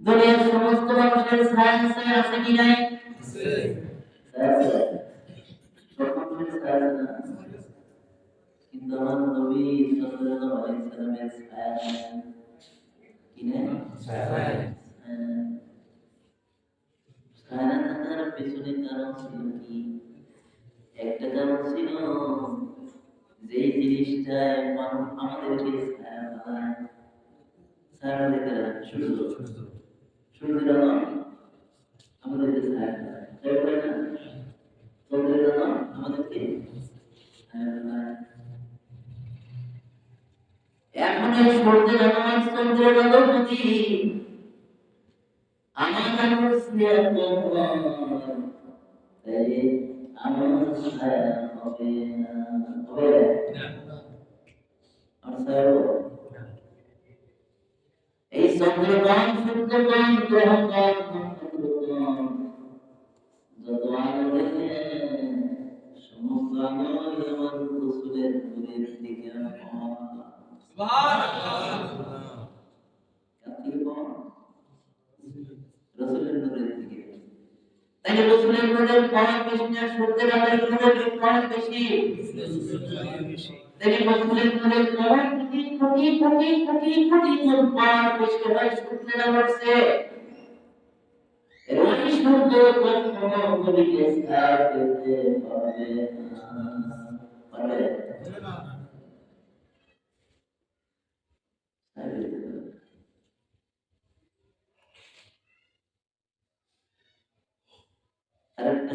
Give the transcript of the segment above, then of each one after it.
দুনিয়ার সমস্ত মানুষের সায়েন্সে আছে কি নাই? কিন্তু আমার নবী সাল্লাল্লাহু আলাইহি সাল্লামের কি পেছনে কারণ ছিল কি? একটা কারণ ছিল যে জিনিসটায় মানুষ আমাদেরকে ছায়া বানায় ছায়া দিতে শুরু সূর্যের আলো আমাদেরকে তাই বলে না? চন্দ্রের আলো আমাদেরকে এখন এই সূর্যের আলো আর চন্দ্রের আলো যদি আমার আমার ছায়া হবে না হবে আর ছায়া হবে? এই চন্দ্রগণ সূর্যগণ গ্রহগণ নক্ষত্রগণ যত আলো দেখে সমস্ত আলো আমার রসুলের নূরের দিকে পাওয়া। কার দিকে পাওয়া? রসুলের নূরের দিকে তাই রসুলের নূরের পাওয়া বেশি না সূর্যের আলোর বেশি তাই রসুলের নূরের পাওয়া কোটি কোটি কোটি কোটি কোটি গুণ পাওয়া বেশি হয় সূর্যের এর ওই সূর্য কখনো কবিকে ছায়া পেতে পারবে না। আরেকটা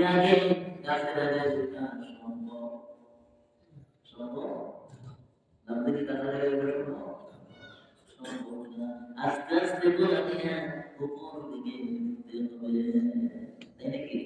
বিজ্ঞানে গাছে গাছে বিজ্ঞান সম্ভব সম্ভব আপনি কি গাছে গাছে সম্ভব সম্ভব না আস্তে আস্তে বলে আমি উপর দিকে তাই নাকি